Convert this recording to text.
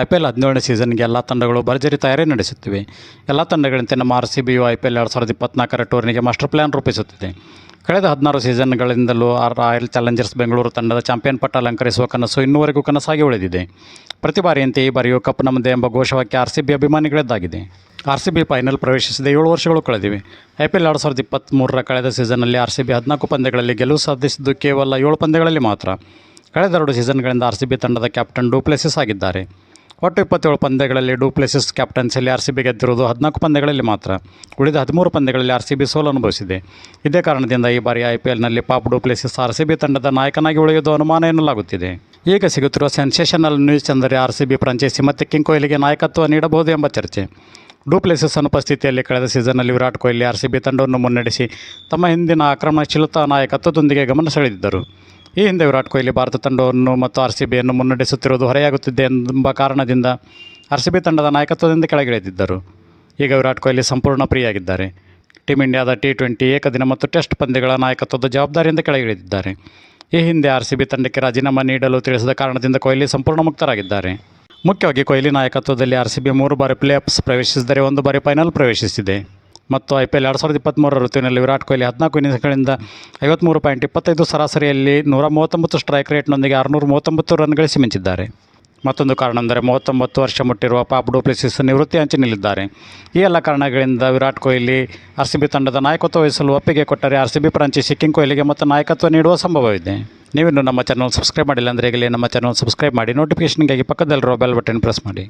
I P L ಹದಿನೇಳನೇ ಸೀಸನ್ಗೆ ಎಲ್ಲ ತಂಡಗಳು ಭರ್ಜರಿ ತಯಾರಿ ನಡೆಸುತ್ತಿವೆ. ಎಲ್ಲ ತಂಡಗಳಂತೆ ನಮ್ಮ ಆರ್ ಸಿ ಬಿಯು ಐ ಪಿ ಎಲ್ ಎರಡು ಸಾವಿರದ ಇಪ್ಪತ್ನಾಲ್ಕರ ಟೂರ್ನಿಗೆ ಮಾಸ್ಟರ್ ಪ್ಲ್ಯಾನ್ ರೂಪಿಸುತ್ತಿದೆ. ಕಳೆದ ಹದಿನಾರು ಸೀಸನ್ಗಳಿಂದಲೂ ರಾಯಲ್ ಚಾಲೆಂಜರ್ಸ್ ಬೆಂಗಳೂರು ತಂಡದ ಚಾಂಪಿಯನ್ ಪಟ್ಟ ಅಲಂಕರಿಸುವ ಕನಸು ಇನ್ನೂವರೆಗೂ ಕನಸಾಗಿ ಉಳಿದಿದೆ. ಪ್ರತಿ ಬಾರಿಯಂತೆ ಈ ಬಾರಿಯೂ ಕಪ್ ನಮ್ಮದೇ ಎಂಬ ಘೋಷವಾಕ್ಯ ಆರ್ ಸಿ ಬಿ ಅಭಿಮಾನಿಗಳದ್ದಾಗಿದೆ. ಆರ್ ಸಿ ಬಿ ಫೈನಲ್ ಪ್ರವೇಶಿಸಿದ ಏಳು ವರ್ಷಗಳು ಕಳೆದಿವೆ. ಐ ಪಿ ಎಲ್ ಎರಡು ಸಾವಿರದ ಇಪ್ಪತ್ತ್ಮೂರರ ಕಳೆದ ಸೀಸನ್ನಲ್ಲಿ ಆರ್ ಸಿ ಬಿ ಹದಿನಾಲ್ಕು ಪಂದ್ಯಗಳಲ್ಲಿ ಗೆಲುವು ಸಾಧಿಸಿದ್ದು ಕೇವಲ ಏಳು ಪಂದ್ಯಗಳಲ್ಲಿ ಮಾತ್ರ. ಕಳೆದೆರಡು ಸೀಸನ್ಗಳಿಂದ ಆರ್ ಸಿ ಬಿ ತಂಡದ ಕ್ಯಾಪ್ಟನ್ ಡೂಪ್ಲೆಸಿಸ್ ಆಗಿದ್ದಾರೆ. ಒಟ್ಟು ಇಪ್ಪತ್ತೇಳು ಪಂದ್ಯಗಳಲ್ಲಿ ಡೂಪ್ಲೆಸಿಸ್ ಕ್ಯಾಪ್ಟನ್ಸಿಯಲ್ಲಿ ಆರ್ ಸಿ ಬಿ ಗೆದ್ದಿರುವುದು ಹದಿನಾಲ್ಕು ಪಂದ್ಯಗಳಲ್ಲಿ ಮಾತ್ರ. ಉಳಿದ ಹದಿಮೂರು ಪಂದ್ಯಗಳಲ್ಲಿ ಆರ್ ಸಿ ಬಿ ಸೋಲು ಅನುಭವಿಸಿದೆ. ಇದೇ ಕಾರಣದಿಂದ ಈ ಬಾರಿ I P ಎಲ್ನಲ್ಲಿ Faf du Plessis R C B ತಂಡದ ನಾಯಕನಾಗಿ ಉಳಿಯುವುದು ಅನುಮಾನ ಎನ್ನಲಾಗುತ್ತಿದೆ. ಈಗ ಸಿಗುತ್ತಿರುವ ಸೆನ್ಸೇಷನಲ್ ನ್ಯೂಸ್ ಎಂದರೆ ಆರ್ ಸಿ ಬಿ ಫ್ರಾಂಚೈಸಿ ಮತ್ತು ಕಿಂಗ್ ಕೊಹ್ಲಿಗೆ ನಾಯಕತ್ವ ನೀಡಬಹುದು ಎಂಬ ಚರ್ಚೆ. ಪ್ಲೇಸಸ್ ಅನುಪಸ್ಥಿತಿಯಲ್ಲಿ ಕಳೆದ ಸೀಸನ್ನಲ್ಲಿ Virat Kohli R C B ತಂಡವನ್ನು ಮುನ್ನಡೆಸಿ ತಮ್ಮ ಹಿಂದಿನ ಆಕ್ರಮಣಶೀಲತಾ ನಾಯಕತ್ವದೊಂದಿಗೆ ಗಮನ ಸೆಳೆದಿದ್ದರು. ಈ ಹಿಂದೆ ವಿರಾಟ್ ಕೊಹ್ಲಿ ಭಾರತ ತಂಡವನ್ನು ಮತ್ತು ಆರ್ ಸಿ ಬಿಯನ್ನು ಮುನ್ನಡೆಸುತ್ತಿರುವುದು ಹೊರೆಯಾಗುತ್ತಿದೆ ಎಂಬ ಕಾರಣದಿಂದ ಆರ್ ಸಿ ಬಿ ತಂಡದ ನಾಯಕತ್ವದಿಂದ ಕೆಳಗಿಳಿದಿದ್ದರು. ಈಗ ವಿರಾಟ್ ಕೊಹ್ಲಿ ಸಂಪೂರ್ಣ ಪ್ರಿಯಾಗಿದ್ದಾರೆ ಟೀಮ್ ಇಂಡಿಯಾದ ಟಿ ಟ್ವೆಂಟಿ ಏಕದಿನ ಮತ್ತು ಟೆಸ್ಟ್ ಪಂದ್ಯಗಳ ನಾಯಕತ್ವದ ಜವಾಬ್ದಾರಿಯಿಂದ ಕೆಳಗಿಳಿದಿದ್ದಾರೆ. ಈ ಹಿಂದೆ ಆರ್ ಸಿ ಬಿ ತಂಡಕ್ಕೆ ರಾಜೀನಾಮೆ ನೀಡಲು ತಿಳಿಸಿದ ಕಾರಣದಿಂದ ಕೊಹ್ಲಿ ಸಂಪೂರ್ಣ ಮುಕ್ತರಾಗಿದ್ದಾರೆ. ಮುಖ್ಯವಾಗಿ ಕೊಹ್ಲಿ ನಾಯಕತ್ವದಲ್ಲಿ ಆರ್ ಸಿ ಬಿ ಮೂರು ಬಾರಿ ಪ್ಲೇಆಫ್ಸ್ ಪ್ರವೇಶಿಸಿದರೆ ಒಂದು ಬಾರಿ ಫೈನಲ್ ಪ್ರವೇಶಿಸಿದೆ. ಮತ್ತು ಐ ಪಿ ಎಲ್ ಎರಡು ಸಾವಿರದ ಇಪ್ಪತ್ತ್ಮೂರರ ಋತುವಿನಲ್ಲಿ ವಿರಾಟ್ ಕೊಹ್ಲಿ ಹದಿನಾಲ್ಕು ಇನ್ನಿಂಗ್ಸ್ಗಳಿಂದ ಐವತ್ತ್ಮೂರು ಪಾಯಿಂಟ್ ಇಪ್ಪತ್ತೈದು ಸರಾಸರಿಯಲ್ಲಿ ನೂರ ಮೂವತ್ತೊಂಬತ್ತು ಸ್ಟ್ರೈಕ್ ರೇಟ್ನೊಂದಿಗೆ ಆರುನೂರ ಮೂವತ್ತೊಂಬತ್ತು ರನ್ ಗಳಿಸಿ ಮಿಂಚಿದ್ದಾರೆ. ಮತ್ತೊಂದು ಕಾರಣ ಅಂದರೆ ಮೂವತ್ತೊಂಬತ್ತು ವರ್ಷ ಮುಟ್ಟಿರುವ ಪಾಪ್ ಡೂಪ್ಲೆಸಿಸ್ ನಿವೃತ್ತಿ ಅಂಚಿನಲ್ಲಿದ್ದಾರೆ ಈ ಎಲ್ಲ ಕಾರಣಗಳಿಂದ Virat Kohli R C B ತಂಡದ ನಾಯಕತ್ವ ವಹಿಸಲು ಒಪ್ಪಿಗೆ ಕೊಟ್ಟರೆ R C B franchise king ಕೊಹ್ಲಿಗೆ ಮತ್ತು ನಾಯಕತ್ವ ನೀಡುವ ಸಂಭವವಿದೆ. ನೀವಿನ್ನೂ ನಮ್ಮ ಚಾನಲ್ ಸಬ್ಸ್ಕ್ರೈಬ್ ಮಾಡಿಲ್ಲ ಅಂದರೆ ಈಗಲೇ ನಮ್ಮ ಚಾನಲ್ ಸಬ್ಸ್ಕ್ರೈಬ್ ಮಾಡಿ. ನೋಟಿಫಿಕೇಷನ್ಗಾಗಿ ಪಕ್ಕದಲ್ಲಿರುವ ಬೆಲ್ ಬಟನ್ ಪ್ರೆಸ್ ಮಾಡಿ.